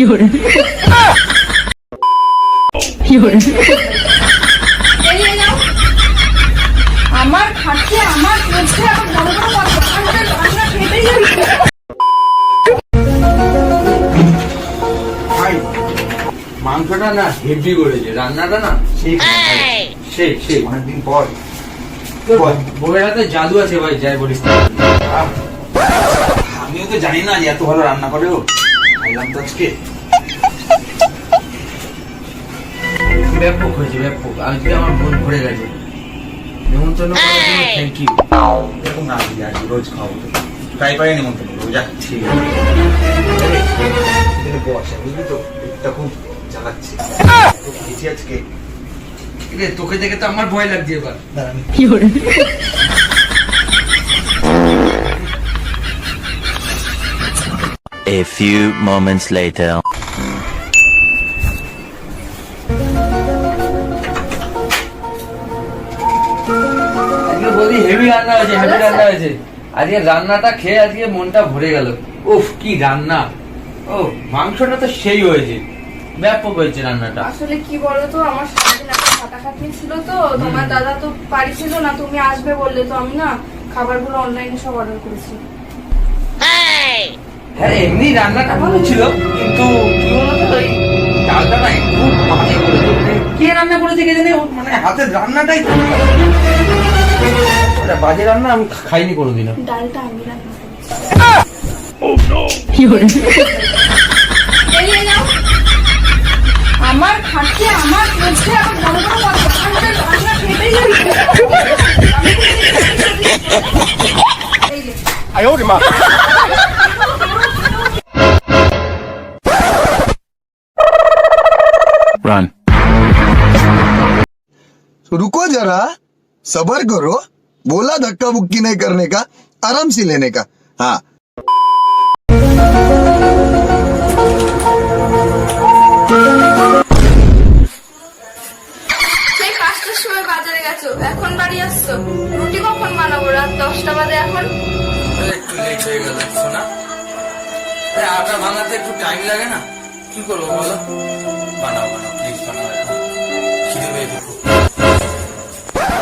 有人，有人， বেরিয়ে যাও আমার খাচ্ছে আমার করছে আমার বড় বড় কথা আমার রান্না খেতে যাবি ভাই মাংসটা না হেভি করেছে রান্নাটা না সেই সেই সেই অনেকদিন পর তোর বউয়ের হাতে জাদু আছে ভাই যাই বলিস আহ, আমিও তো জানি না যে এত ভালো রান্না করে ও খাইলাম তো আজকে। ব্যাপক হয়েছে ব্যাপক। আজকে আমার মন ভরে গেছে জন্য থ্যাংক ইউ এরকম না দিদি আজকে রোজ খাওয়াবো ট্রাই পাই নিমন্ত্রণ করব যা ঠিক আছে। এখানে বুঝলি তো পেটটা খুব জ্বালাচ্ছে। তো খেয়েছি আজকে। রে তোকে দেখে তো আমার ভয় লাগছে এবার। দাঁড়া 有 A few moments later. Heavy রান্না হয়েছে হেভি রান্না হয়েছে। আজকে রান্নাটা খেয়ে আজকে মনটা ভরে গেল। উফ কি রান্না। ও মাংসটা তো সেই হয়েছে। ব্যাপক হয়েছে রান্নাটা। আসলে কি বলতো আমার সারাদিন একটা খাটাখাটনি ছিল তো তোমার দাদা তো বাড়ি ছিল না তুমি আসবে বললে তো আমি না খাবারগুলো অনলাইনে সব অর্ডার করেছি। হ্যাঁ এমনি রান্নাটা ভালো ছিল কিন্তু কি বলতো ওই ডালটা না একটু বাজে করেছে কে রান্না করেছে কে জানে মানে হাতের রান্নাটাই তো ওটা বাজে রান্না আমি খাইনি কোনোদিনও। ডালটা আমি রান্না আমার খাচ্ছে আমার করছে আমার বড় বড় কথা রান্না খেতে যাবি এই যে रुको जरा सबर करो बोला धक्का बुक्की नहीं करने का आराम से लेने का हाँ সেই পাঁচটার সময় বাজারে গেছো এখন বাড়ি আসছো রুটি কখন বানাবো রাত দশটা বাজে এখন একটু লেট হয়ে গেল শোনা আরে আটা ভাঙাতে একটু টাইম লাগে না কি করবো বলো বানাও বানাও প্লিজ বানাও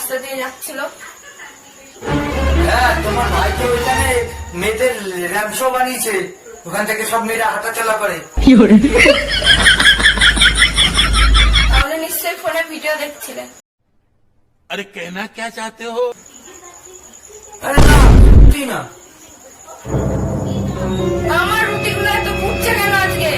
রাস্তা দিয়ে যাচ্ছিল। হ্যাঁ তোমার ভাই তো ওইখানে মেয়েদের র্যামশো বানিয়েছে। ওখান থেকে সব মেয়েরা হাঁটাচলা করে। নিশ্চয়ই ফোনে ভিডিও দেখছিলে। আরে কেনা কে চাতে হো? আরে না রুটি না। আমার রুটিগুলো এত ফুটছে কেন আজকে?